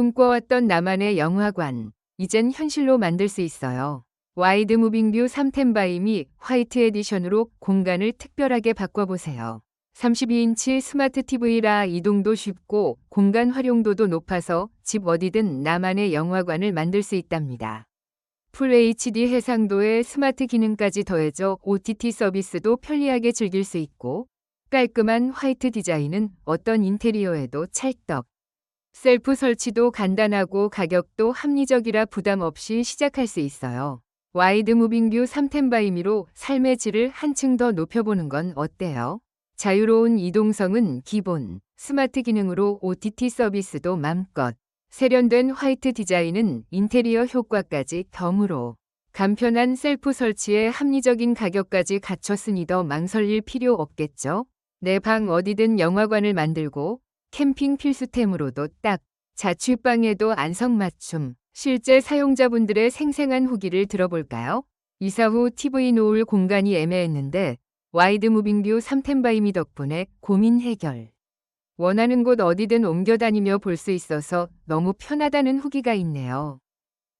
꿈꿔왔던 나만의 영화관. 이젠 현실로 만들 수 있어요. 와이드 무빙뷰 3템바이 미 화이트 에디션으로 공간을 특별하게 바꿔보세요. 32인치 스마트 TV라 이동도 쉽고 공간 활용도도 높아서 집 어디든 나만의 영화관을 만들 수 있답니다. 풀 HD 해상도에 스마트 기능까지 더해져 OTT 서비스도 편리하게 즐길 수 있고 깔끔한 화이트 디자인은 어떤 인테리어에도 찰떡. 셀프 설치도 간단하고 가격도 합리적이라 부담 없이 시작할 수 있어요. 와이드 무빙뷰 3템바이미로 삶의 질을 한층 더 높여보는 건 어때요? 자유로운 이동성은 기본, 스마트 기능으로 OTT 서비스도 맘껏, 세련된 화이트 디자인은 인테리어 효과까지 덤으로, 간편한 셀프 설치에 합리적인 가격까지 갖췄으니 더 망설일 필요 없겠죠? 내 방 어디든 영화관을 만들고 캠핑 필수템으로도 딱 자취방에도 안성맞춤 실제 사용자분들의 생생한 후기를 들어볼까요? 이사 후 TV 놓을 공간이 애매했는데 와이드 무빙뷰 3템바이미 덕분에 고민 해결. 원하는 곳 어디든 옮겨 다니며 볼 수 있어서 너무 편하다는 후기가 있네요.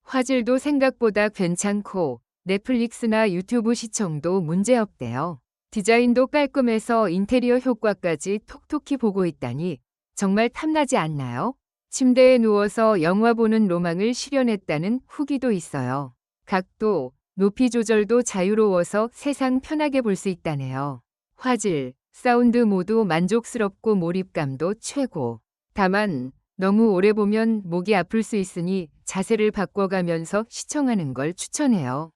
화질도 생각보다 괜찮고 넷플릭스나 유튜브 시청도 문제없대요. 디자인도 깔끔해서 인테리어 효과까지 톡톡히 보고 있다니 정말 탐나지 않나요? 침대에 누워서 영화 보는 로망을 실현했다는 후기도 있어요. 각도, 높이 조절도 자유로워서 세상 편하게 볼 수 있다네요. 화질, 사운드 모두 만족스럽고 몰입감도 최고. 다만 너무 오래 보면 목이 아플 수 있으니 자세를 바꿔가면서 시청하는 걸 추천해요.